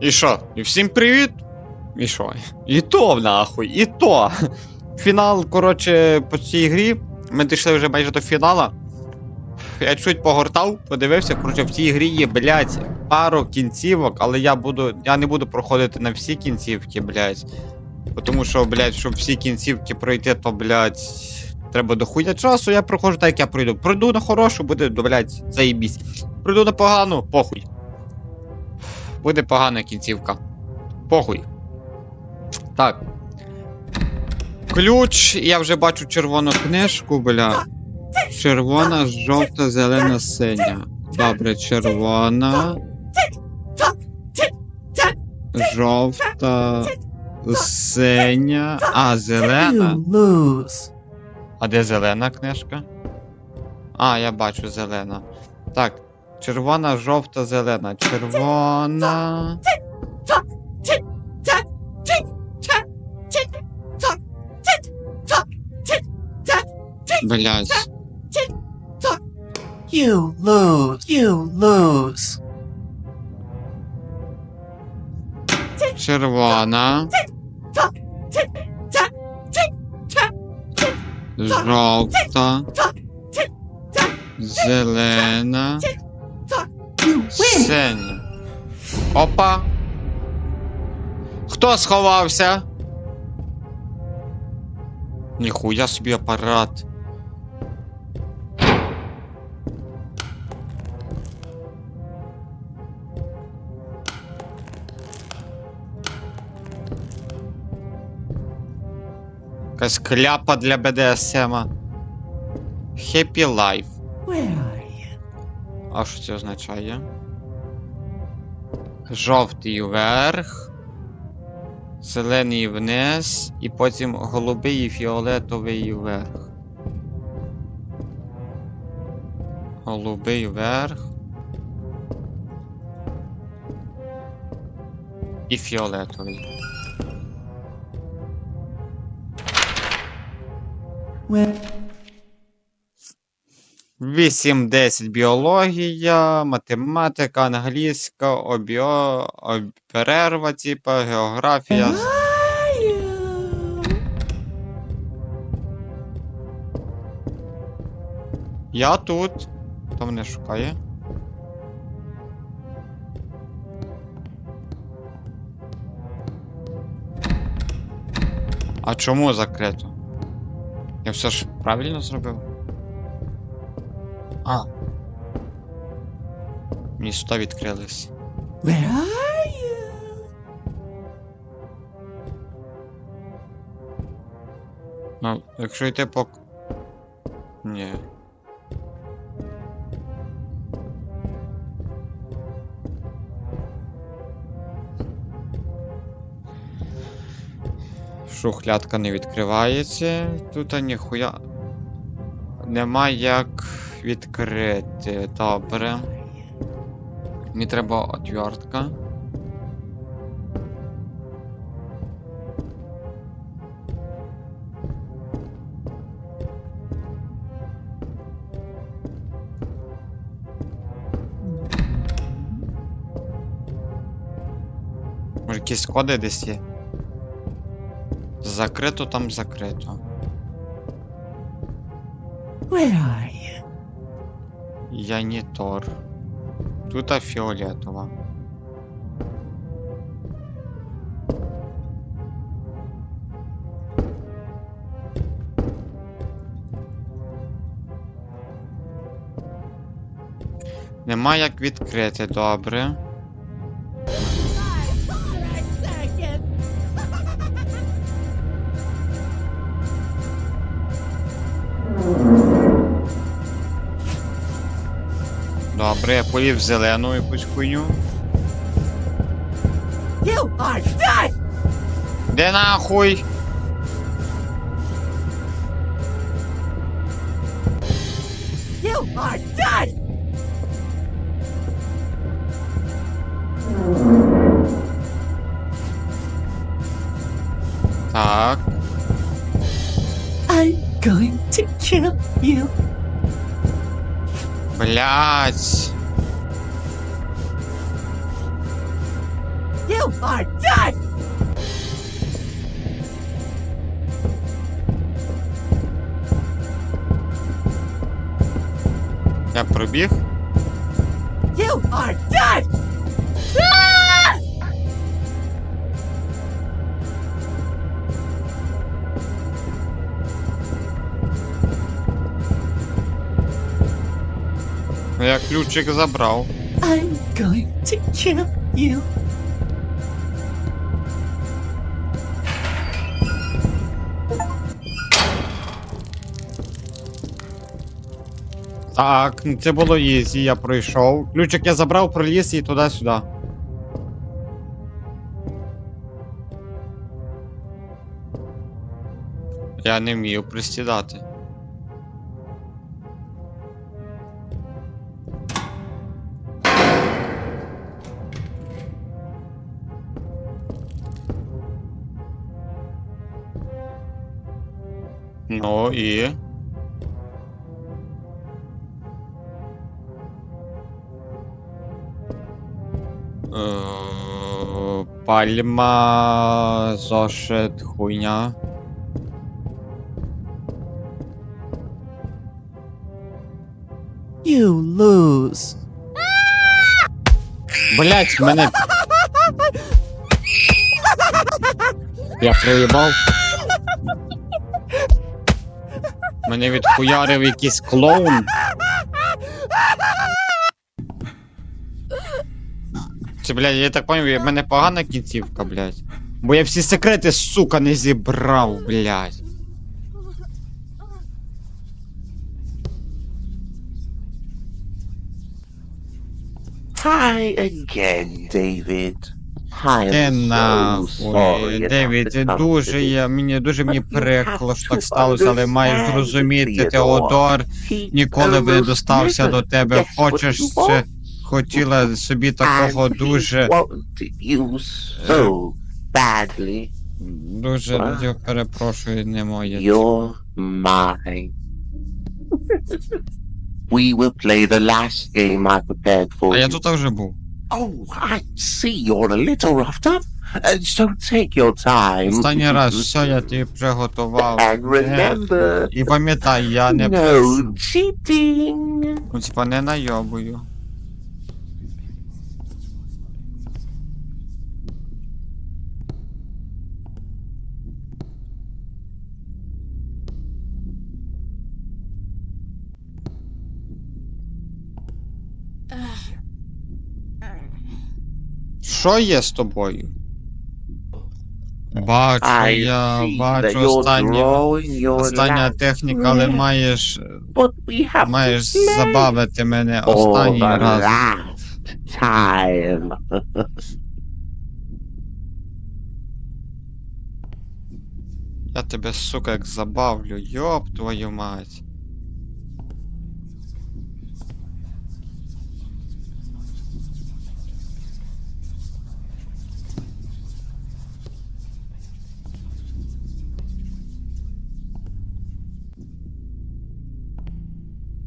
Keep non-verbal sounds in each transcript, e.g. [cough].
І що? І всім привіт! І що? І то нахуй, і то. Фінал, коротше, по цій грі. Ми дійшли вже майже до фінала. Я чуть погортав, подивився, коротше, в цій грі є, блядь, пару кінцівок, але я буду. Я не буду проходити на всі кінцівки, блядь. Тому що, блядь, щоб всі кінцівки пройти, то, блядь, треба дохуя часу, я проходжу так, як я пройду. Пройду на хорошу, буде, блядь, заєбісь. Пройду на погану, похуй. Буде погана кінцівка. Похуй. Так. Ключ, я вже бачу червону книжку, бля. Червона, жовта, зелена, синя. Добре, червона. Жовта. Синя. А, зелена. А де зелена книжка? А, я бачу зелена. Так. Червона, жовта, зелена. Червона. Блять. You lose. You lose. Червона. Жовта. Зелена. Синя. Опа. Хто сховався? Ніхуя собі апарат. Якась кляпа для БДСМ. Happy Life. Where are you? А що це означає? Жовтий вверх, зелений вниз, і потім голубий і фіолетовий вверх. Голубий вверх. І фіолетовий. Where? 8-10 біологія, математика, англійська, обіо, об... перерва, типа, географія. Я тут. Хто мене шукає? А чому закрито? Я все ж правильно зробив? А. Міста відкрились. Where are you? Ну, якщо йти по. Ні. Шухлядка не відкривається. Тут ніхуя. Нема як відкрити. Добре. Мені треба отвертка. Може якісь коди десь є? Закрито там закрито. Where are you? Янітор. Тут фіолетова. Нема як відкрити, добре. Добре, я полів в зелену якусь хуйню. You are dead. Де нахуй? You are dead. Так. I'm going to kill you. Блять. You are dead! Я пробіг. You are dead! Ну, Я ключик забрав. I'm going to kill you. Так, це було ізі, я пройшов. Ключик я забрав, проліз і туди-сюди. Я не вмію пристідати. І. Е, Пальма, зошит, хуйня. You lose. Блять, мене. [laughs] Я проїбав. Мене відхуярив якийсь клоун. Це, блядь, я так поняв, в мене погана кінцівка, блядь. Бо я всі секрети, сука, не зібрав, блядь. Hi again, David. It Девід, дуже я, мені дуже мені прикро, що так сталося, але маєш зрозуміти. Теодор ніколи би не достався до тебе. Хочеш wants. хотіла собі такого дуже, дуже я перепрошую, не моє. We will play the last game I prepared for А я тут вже був. Oh, I see you're a little roughed up. Uh, so take your time. Останній раз все я тобі приготував. And Е, remember, І пам'ятай, я не no прошу. cheating. Ну, Типа не найобую. Що є з тобою? Бачу, I я see that бачу you're останнє. drawing your Остання last техніка, але breath. маєш. But we have Маєш play забавити мене for останній the раз. last time. Я тебе, сука, як забавлю, йоп твою мать.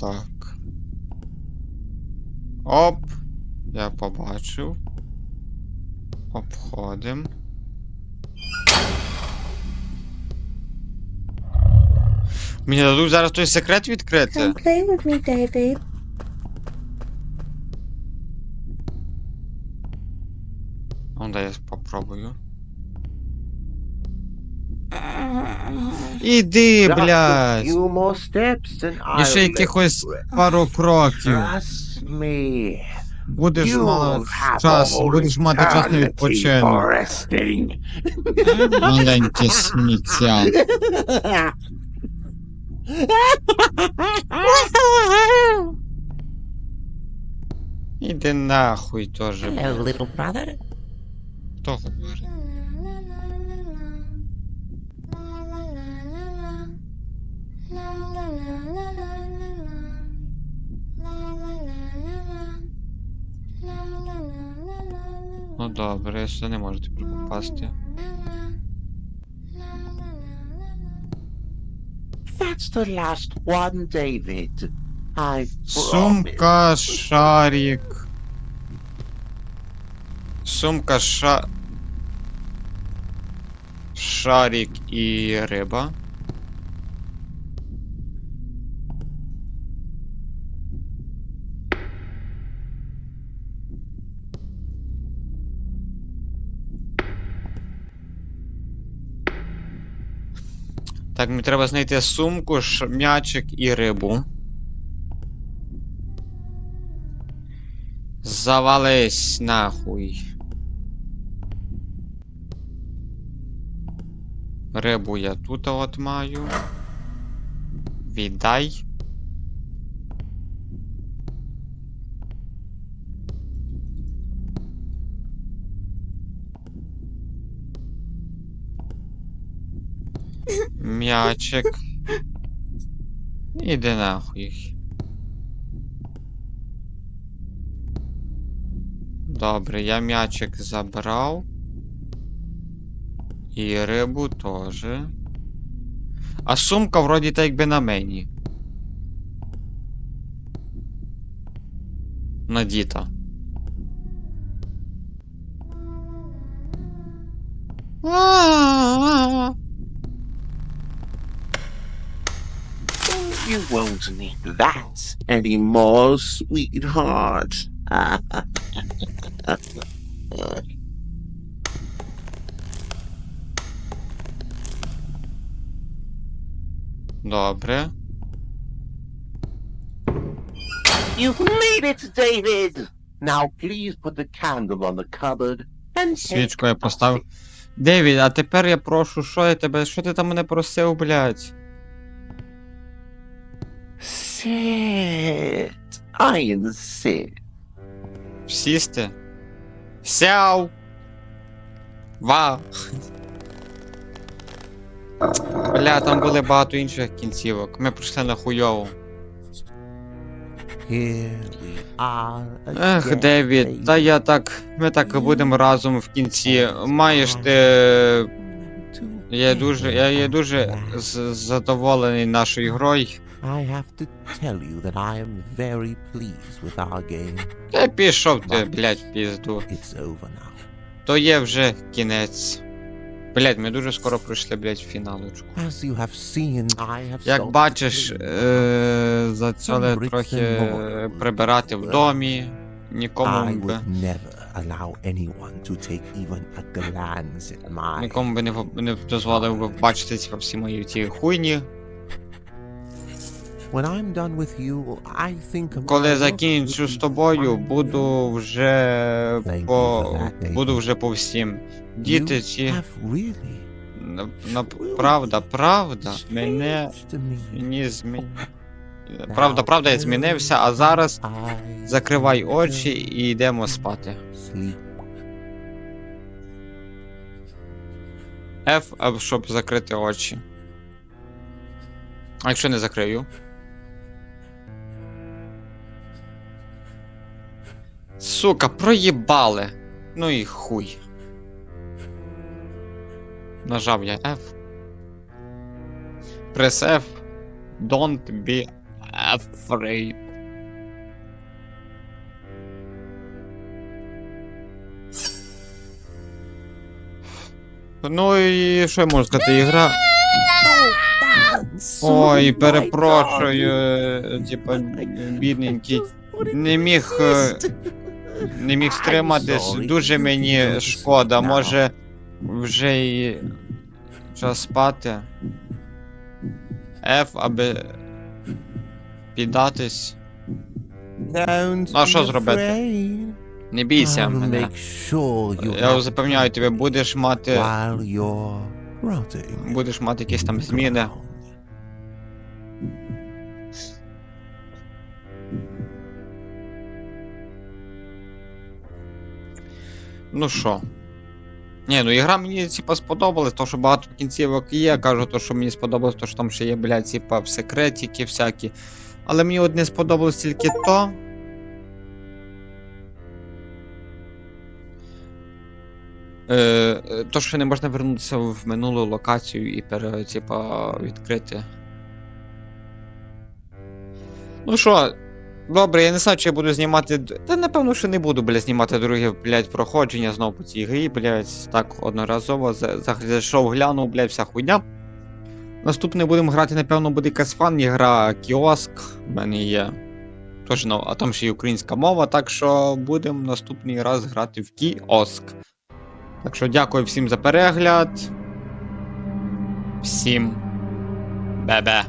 Так. Оп. Я побачив. Обходим. Мені дадуть зараз той секрет відкрити. Play with me, David. Ну, дай я попробую. Іди, блядь. few more steps and І ще I'll якихось пару кроків. Trust me. Будеш You'll мала have час, all будеш мати час на eternity відпочинок. resting. Маленьке сміття. Іди нахуй теж. Hello, little brother. Хто говорить? Ну добре, я сюди не можу тепер попасти. That's the last one, David. I. Сумка, шарик. Сумка, ша... Шарик і риба. Так, мені треба знайти сумку, м'ячик і рибу. Завались нахуй. Рибу я тут от маю. Віддай. М'ячик. Іди нахуй. Добре, я м'ячик забрав. І рибу теж. А сумка вроді так якби на мені. Надіта. You won't need that anymore, sweetheart. Добре. You've made it, David! Now please put the candle on the cupboard and Свічку я поставив. Девід, а тепер я прошу, що я тебе. Що ти там мене просив, блядь? Sit. I insist. Сісти? Сяв! Ва! Бля, там були багато інших кінцівок. Ми прийшли на хуйову. Ех, Девід, та я так. Ми так і будемо разом в кінці. Маєш ти. Я дуже. Я є дуже задоволений нашою грою. I have to tell you that I am very pleased with our game. Та пішов ти, блядь, в пізду. It's over now. То є вже кінець. Блядь, ми дуже скоро прийшли, блядь, в фіналочку. As you have seen, I have Як бачиш, е, Some трохи прибирати в домі. Нікому I би. would never allow anyone to take even a glance at my Нікому би не, в- не дозволив би бачити ці всі мої ці хуйні. Коли закінчу з тобою, буду вже по буду вже по всім. Діти ці. Правда, правда, мене мені змі... Правда, правда, я змінився, а зараз закривай очі і йдемо спати. F, щоб закрити очі. А якщо не закрию? Сука, проїбали. Ну і хуй. Нажав я F. Press F. Don't be afraid. Ну і що я можу сказати, ігра. Ой, перепрошую, е, типа, бідненький. Не міг. Не міг стриматись. Дуже мені шкода. Може вже і час спати. F, аби піддатись. Ну, а що зробити? Не бійся мене. Я запевняю тебе, будеш мати. Будеш мати якісь там зміни. Ну що? Ні, ну ігра мені типа сподобалась, то що багато кінцівок є. Кажу, то що мені сподобалось, то що там ще є, блядь, типа секретики всякі. Але мені одне сподобалось тільки то. Е, то, що не можна вернутися в минулу локацію і пере, типа, відкрити. Ну що, Добре, я не знаю, чи я буду знімати. Та напевно, що не буду, блядь, знімати друге, блядь, проходження знову по цій грі, блядь, так одноразово за- за- зайшов, глянув, блядь, вся хуйня. Наступне будемо грати, напевно, буде якась фан гра кіоск. У мене є. Тож, ну, а там ще й українська мова, так що будемо наступний раз грати в кіоск. Так що дякую всім за перегляд. Всім бебе.